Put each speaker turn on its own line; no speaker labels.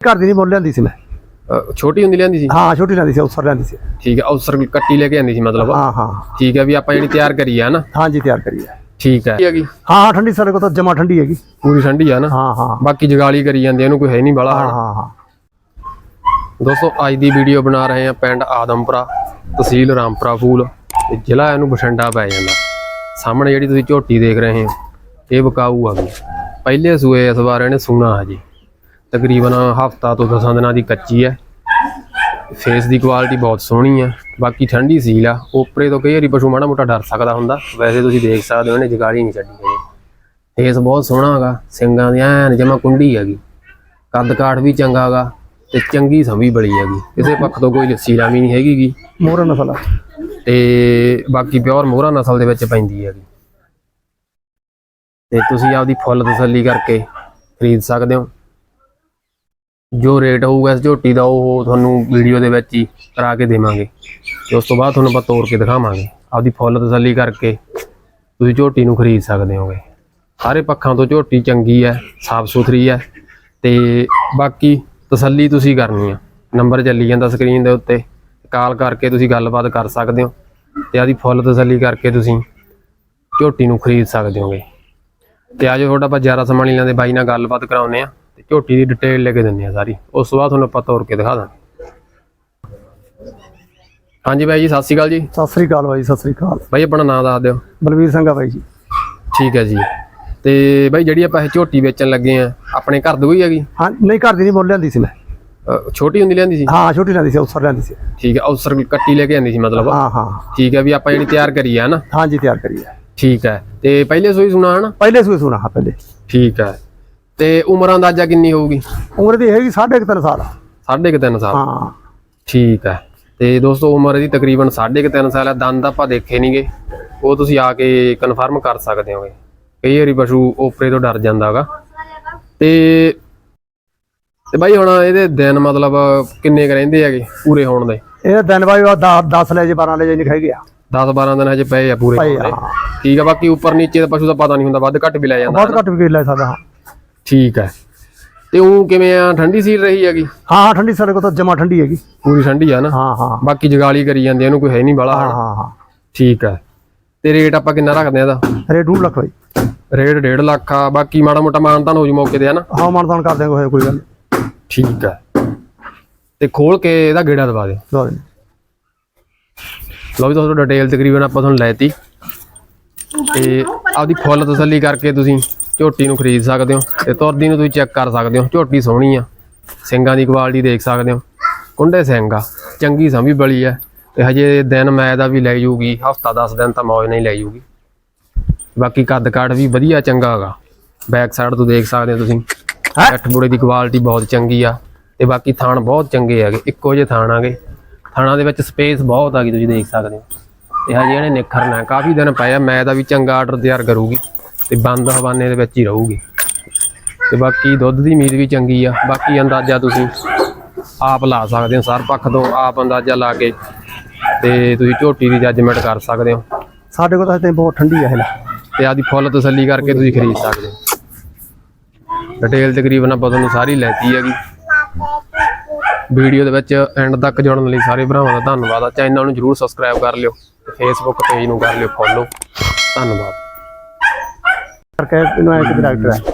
ਘਰ ਦੀ ਨਹੀਂ ਬੋਲ ਲਿਆਂਦੀ ਸੀ ਮੈਂ।
ਛੋਟੀ ਹੁੰਦੀ ਲਿਆਂਦੀ ਸੀ?
ਹਾਂ ਛੋਟੀ ਲੈਂਦੀ ਸੀ ਉਸਰ ਲੈਂਦੀ ਸੀ।
ਠੀਕ ਹੈ ਅਫਸਰ ਕੱਟੀ ਲੈ ਕੇ ਆਂਦੀ ਸੀ ਮਤਲਬ?
ਹਾਂ ਹਾਂ।
ਠੀਕ ਹੈ ਵੀ ਆਪਾਂ ਜਿਹੜੀ ਤਿਆਰ ਕਰੀ ਆ ਨਾ?
ਹਾਂ ਜੀ ਤਿਆਰ ਕਰੀ ਹੈ
ਠੀਕ ਹੈ। ਹੈਗੀ
ਹਾਂ ਹਾਂ ਠੰਡੀ ਸਾਡੇ ਕੋਲ ਤਾਂ ਜਮਾ ਠੰਡੀ ਹੈਗੀ।
ਪੂਰੀ ਠੰਡੀ ਆ ਨਾ?
ਹਾਂ ਹਾਂ।
ਬਾਕੀ ਜਗਾਲੀ ਕਰੀ ਜਾਂਦੇ ਇਹਨੂੰ ਕੋਈ ਹੈ ਨਹੀਂ ਬਾਲਾ
ਹਾਂ ਹਾਂ ਹਾਂ।
ਦੋਸਤੋ ਅੱਜ ਦੀ ਵੀਡੀਓ ਬਣਾ ਰਹੇ ਆ ਪਿੰਡ ਆਦਮਪੁਰਾ ਤਹਿਸੀਲ ਰਾਮਪੁਰਾ ਫੂਲ। ਤੇ ਜ਼ਿਲ੍ਹਾ ਇਹਨੂੰ ਬਠਿੰਡਾ ਪੈ ਜਾਂਦਾ। ਸਾਹਮਣੇ ਜਿਹੜੀ ਤੁਸੀਂ ਝੋਟੀ ਦੇਖ ਰਹੇ ਹੋ ਇਹ ਵਿਕਾਊ ਆ ਗਈ। ਪਹਿਲੇ ਸੂਏ ਇਸ ਵਾਰ ਇਹਨੇ ਸੂਣਾ ਹਜੇ। ਤਕਰੀਬਨ ਹਫਤਾ ਤੋਂ 10 ਦਿਨਾਂ ਦੀ ਕੱਚੀ ਹੈ। ਫੇਸ ਦੀ ਕੁਆਲਿਟੀ ਬਹੁਤ ਸੋਹਣੀ ਹੈ। ਬਾਕੀ ਠੰਡੀ ਸੀਲ ਆ। ਉੱਪਰੇ ਤੋਂ ਕਈ ਵਾਰੀ ਪਸ਼ੂ ਮਾੜਾ ਮੋਟਾ ਡਰ ਸਕਦਾ ਹੁੰਦਾ। ਵੈਸੇ ਤੁਸੀਂ ਦੇਖ ਸਕਦੇ ਹੋ ਇਹਨੇ ਜਗਾੜੀ ਨਹੀਂ ਛੱਡੀ ਹੈਗੀ ਫੇਸ ਬਹੁਤ ਸੋਹਣਾ ਹੈਗਾ। ਸਿੰਗਾਂ ਦੀ ਐਨ ਜਮਾ ਕੁੰਡੀ ਹੈਗੀ। ਕੱਦ ਕਾਠ ਵੀ ਚੰਗਾ ਹੈਗਾ ਤੇ ਚੰਗੀ ਸੰਭੀ ਬੜੀ ਹੈਗੀ। ਕਿਸੇ ਪੱਖ ਤੋਂ ਕੋਈ ਲੱਸੀ ਲਾਮੀ ਨਹੀਂ ਹੈਗੀਗੀ
ਮੋਹਰਾ ਨਸਲ ਆ।
ਤੇ ਬਾਕੀ ਪਿਓਰ ਮੋਹਰਾ ਨਸਲ ਦੇ ਵਿੱਚ ਪੈਂਦੀ ਹੈਗੀ। ਤੇ ਤੁਸੀਂ ਆਪਦੀ ਫੁੱਲ ਤਸੱਲੀ ਕਰਕੇ ਖਰੀਦ ਸਕਦੇ ਹੋ। ਜੋ ਰੇਟ ਹੋਊਗਾ ਇਸ ਝੋਟੀ ਦਾ, ਉਹ ਤੁਹਾਨੂੰ ਵੀਡੀਓ ਦੇ ਵਿੱਚ ਹੀ ਕਰਾ ਕੇ ਦੇਵਾਂਗੇ। ਤੇ ਉਸ ਤੋਂ ਬਾਅਦ ਤੁਹਾਨੂੰ ਆਪਾਂ ਤੋੜ ਕੇ ਦਿਖਾਵਾਂਗੇ। ਆਪਦੀ ਫੁੱਲ ਤਸੱਲੀ ਕਰਕੇ ਤੁਸੀਂ ਝੋਟੀ ਨੂੰ ਖਰੀਦ ਸਕਦੇ ਹੋਗੇ। ਸਾਰੇ ਪੱਖਾਂ ਤੋਂ ਝੋਟੀ ਚੰਗੀ ਹੈ, ਸਾਫ਼ ਸੁਥਰੀ ਹੈ ਤੇ ਬਾਕੀ ਤਸੱਲੀ ਤੁਸੀਂ ਕਰਨੀ ਆ ਨੰਬਰ ਚੱਲੀ ਜਾਂਦਾ ਸਕਰੀਨ ਦੇ ਉੱਤੇ, ਕਾਲ ਕਰਕੇ ਤੁਸੀਂ ਗੱਲਬਾਤ ਕਰ ਸਕਦੇ ਹੋ ਤੇ ਆਦੀ ਫੁੱਲ ਤਸੱਲੀ ਕਰਕੇ ਤੁਸੀਂ ਝੋਟੀ ਨੂੰ ਖਰੀਦ ਸਕਦੇ ਹੋਗੇ। ਤੇ ਆਜੋ ਤੁਹਾਡਾ ਆਪਾਂ ਜ਼ਿਆਦਾ ਸਮਾਂ ਨਹੀਂ ਲੈਂਦੇ, ਬਾਈ ਨਾਲ ਗੱਲਬਾਤ ਕਰਾਉਂਦੇ ਆ ਤੇ ਝੋਟੀ ਦੀ ਡਿਟੇਲ ਲੈ ਕੇ ਦਿੰਦੇ ਆ ਸਾਰੀ। ਉਸ ਤੋਂ ਬਾਅਦ ਤੁਹਾਨੂੰ ਆਪਾਂ ਤੋੜ ਕੇ ਦਿਖਾ ਦਾਂਗੇ। ਹਾਂਜੀ ਬਾਈ ਜੀ ਸਤਿ ਸ਼੍ਰੀ ਅਕਾਲ ਜੀ।
ਸਤਿ ਸ੍ਰੀ ਅਕਾਲ ਬਾਈ ਸਤਿ ਸ੍ਰੀ ਅਕਾਲ।
ਬਾਈ ਆਪਣਾ ਨਾਮ ਦੱਸ ਦਿਓ।
ਬਲਵੀਰ ਸਿੰਘ ਆ ਬਾਈ ਜੀ।
ਠੀਕ ਹੈ ਜੀ। ਤੇ ਬਾਈ ਜਿਹੜੀ ਆਪਾਂ ਇਹ ਝੋਟੀ ਵੇਚਣ ਲੱਗੇ ਆ ਆਪਣੇ ਘਰ ਦੀ ਹੀ ਹੈਗੀ?
ਹਾਂ ਨਹੀਂ ਘਰ ਦੀ ਨਹੀਂ ਬੋਲ ਲਿਆਂਦੀ ਸੀ ਮੈਂ।
ਅ, ਛੋਟੀ ਹੁੰਦੀ ਲਿਆਂਦੀ ਸੀ?
ਹਾਂ ਛੋਟੀ ਲੈਂਦੀ ਸੀ ਉਸਰ ਲੈਂਦੀ ਸੀ।
ਠੀਕ ਹੈ ਅਫਸਰ ਕੱਟੀ ਲੈ ਕੇ ਆਂਦੀ ਸੀ ਮਤਲਬ।
ਹਾਂ ਹਾਂ।
ਠੀਕ ਹੈ ਵੀ ਆਪਾਂ ਜਿਹੜੀ ਤਿਆਰ ਕਰੀ ਆ ਨਾ?
ਹਾਂ ਜੀ ਤਿਆਰ ਕਰੀ ਹੈ
ਠੀਕ ਹੈ। ਤੇ ਪਹਿਲੇ ਸੋਈ ਸੁਣਾ ਹਨਾ
ਪਹਿਲੇ ਸੂਏ ਸੁਣਾ ਹਾਂ ਪਹਿਲੇ।
ਠੀਕ ਹੈ। ਤੇ ਉਮਰ ਅੰਦਾਜ਼ਾ ਕਿੰਨੀ ਹੋਊਗੀ?
ਉਮਰ ਦੀ ਹੈਗੀ ਸਾਢੇ ਕੁ ਤਿੰਨ ਸਾਲ।
ਸਾਢੇ ਕੁ ਤਿੰਨ ਸਾਲ।
ਹਾਂ।
ਠੀਕ ਹੈ। ਤੇ ਦੋਸਤੋ ਉਮਰ ਇਹਦੀ ਤਕਰੀਬਨ ਸਾਢੇ ਕੁ ਤਿੰਨ ਸਾਲ ਹੈ। ਦੰਦ ਆਪਾਂ ਦੇਖੇ ਨਹੀਂਗੇ ਉਹ ਤੁਸੀਂ ਆ ਕੇ ਕਨਫਰਮ ਕਰ ਸਕਦੇ ਹੋਗੇ। ਕਈ ਵਾਰੀ ਪਸ਼ੂ ਓਪਰੇ ਤੋਂ ਡਰ ਜਾਂਦਾਗਾ ਤੇ ਤੇ ਬਾਈ ਹੁਣ ਇਹਦੇ ਦਿਨ ਮਤਲਬ ਕਿੰਨੇ ਕੁ ਰਹਿੰਦੇ ਹੈਗੇ ਪੂਰੇ ਹੋਣ ਦੇ?
ਇਹ ਦਿਨ ਬਾਈ 10 ਲੈ ਜੇ 12 ਲੈ ਜੇ ਨਹੀਂ ਖਾਈ ਗਿਆ।
10 12 ਦਿਨ ਹਜੇ ਪਏ ਆ ਪੂਰੇ ਹੋਣ ਦੇ। ਠੀਕ ਹੈ ਬਾਕੀ ਉੱਪਰ ਨੀਚੇ ਦਾ ਪਸ਼ੂ ਦਾ ਪਤਾ ਨਹੀਂ ਹੁੰਦਾ ਵੱਧ ਘੱਟ ਵੀ ਲੈ ਜਾਂਦਾ
ਬਹੁਤ ਘੱਟ ਵੀ ਲੈ ਸਕਦਾ ਹਾਂ।
ਠੀਕ ਹੈ। ਤੇ ਉਹ ਕਿਵੇਂ ਆ? ਠੰਡੀ ਸੀਲ ਰਹੀ ਹੈਗੀ?
ਹਾਂ ਹਾਂ ਠੰਡੀ ਸਾਡੇ ਕੋਲ ਤਾਂ ਜਮਾ ਠੰਡੀ ਹੈਗੀ।
ਪੂਰੀ ਠੰਡੀ ਆ ਨਾ?
ਹਾਂ ਹਾਂ।
ਬਾਕੀ ਜਗਾਲੀ ਕਰੀ ਜਾਂਦੇ ਇਹਨੂੰ ਕੋਈ ਹੈ ਨਹੀਂ ਬਾਲਾ
ਹਾਂ ਹਾਂ ਹਾਂ।
ਠੀਕ ਹੈ। ਤੇ ਰੇਟ ਆਪਾਂ ਕਿੰਨਾ ਰੱਖਦੇ ਆ ਇਹਦਾ?
ਰੇ 2 ਲੱਖ ਬਾਈ।
ਰੇਟ 1.5 ਲੱਖ ਆ। ਬਾਕੀ ਮਾੜਾ ਮੋਟਾ ਮਾਨਤਾਨ ਹੋ ਜੂ ਮੌਕੇ ਤੇ ਹਨਾ?
ਹਾਂ ਮਾਨਦਾਨ ਕਰ ਦਿਆਂਗੇ ਹੋਏ ਕੋਈ ਗੱਲ।
ਠੀਕ ਹੈ। ਤੇ ਖੋਲ ਕੇ ਇਹਦਾ ਗੇੜਾ ਦਵਾ ਦੇ।
ਲਓ ਜੀ।
ਲਓ ਵੀ ਤੁਹਾਨੂੰ ਡਿਟੇਲ ਤਕਰੀਬਨ ਆਪਾਂ ਤੁਹਾਨੂੰ ਲੈਤੀ ਤੇ। ਆਪਦੀ ਫੁੱਲ ਤਸੱਲੀ ਕਰਕੇ ਤੁਸੀਂ ਝੋਟੀ ਨੂੰ ਖਰੀਦ ਸਕਦੇ ਹੋ ਤੇ ਤੁਰਦੀ ਨੂੰ ਤੁਸੀਂ ਚੈੱਕ ਕਰ ਸਕਦੇ ਹੋ ਝੋਟੀ ਸੋਹਣੀ ਆ। ਸਿੰਗਾਂ ਦੀ ਕੁਆਲਿਟੀ ਦੇਖ ਸਕਦੇ ਹੋ। ਕੁੰਡੇ ਸਿੰਘ ਆ ਚੰਗੀ ਸਮੀ ਬਲੀ ਆ। ਤੇ ਹਜੇ ਦਿਨ ਮੈਂ ਦਾ ਵੀ ਲੈ ਜੂਗੀ ਹਫਤਾ 10 ਦਿਨ ਤਾਂ ਮੌਜ ਨਹੀਂ ਲੈ ਜੂਗੀ। ਬਾਕੀ ਕੱਦ ਕਾਠ ਵੀ ਵਧੀਆ ਚੰਗਾ ਹੈਗਾ। ਬੈਕ ਸਾਈਡ ਤੋਂ ਦੇਖ ਸਕਦੇ ਹੋ ਤੁਸੀਂ। ਅੱਠ ਬੁੜੇ ਦੀ ਕੁਆਲਿਟੀ ਬਹੁਤ ਚੰਗੀ ਆ। ਤੇ ਬਾਕੀ ਥਾਣ ਬਹੁਤ ਚੰਗੇ ਹੈਗੇ ਇੱਕੋ ਜਿਹੇ ਥਾਣ ਆਗੇ। ਥਾਣਾ ਦੇ ਵਿੱਚ ਸਪੇਸ ਬਹੁਤ ਆ ਗਈ ਤੁਸੀਂ ਦੇਖ ਸਕਦੇ ਹੋ। ਤੇ ਹਜੇ ਇਹਨੇ ਨਿਖਰਨਾ ਕਾਫੀ ਦਿਨ ਪਏ ਆ ਮੈਂ ਦਾ ਵੀ ਚੰਗਾ ਆਰਡਰ ਤਿਆਰ ਕਰੂਗੀ। ਤੇ ਬੰਦ ਹਵਾਨੇ ਦੇ ਵਿੱਚ ਹੀ ਰਹੂਗੀ। ਤੇ ਬਾਕੀ ਦੁੱਧ ਦੀ ਉਮੀਦ ਵੀ ਚੰਗੀ ਆ। ਬਾਕੀ ਅੰਦਾਜ਼ਾ ਤੁਸੀਂ ਆਪ ਲਾ ਸਕਦੇ ਹੋ। ਸਾਰ ਪੱਖ ਤੋਂ ਆਪ ਅੰਦਾਜ਼ਾ ਲਾ ਕੇ ਤੇ ਤੁਸੀਂ ਝੋਟੀ ਦੀ ਜੱਜਮੈਂਟ ਕਰ ਸਕਦੇ ਹੋ।
ਸਾਡੇ ਕੋਲ ਤਾਂ ਹਜੇ ਬਹੁਤ ਠੰਡੀ ਹੈ ਇਹ
ਤੇ ਆਦੀ ਫੁੱਲ ਤਸੱਲੀ ਕਰਕੇ ਤੁਸੀਂ ਖਰੀਦ ਸਕਦੇ ਹੋ। ਡਿਟੇਲ ਤਕਰੀਬਨ ਆਪਾਂ ਤੁਹਾਨੂੰ ਸਾਰੀ ਲੈਤੀ ਹੈਗੀ। ਵੀਡੀਓ ਦੇ ਵਿੱਚ ਐਂਡ ਤੱਕ ਜੁੜਨ ਲਈ ਸਾਰੇ ਭਰਾਵਾਂ ਦਾ ਧੰਨਵਾਦ ਆ। ਚੈਨਲ ਨੂੰ ਜਰੂਰ ਸਬਸਕ੍ਰਾਈਬ ਕਰ ਲਿਓ। ਤੇ ਫੇਸਬੁੱਕ ਪੇਜ ਨੂੰ ਕਰ ਲਿਓ। ਫੋਲੋ ਧੰਨਵਾਦ।
ਕਰਕੇ ਇਹਨੂੰ ਐ ਕਿ ਡਾਕਟਰ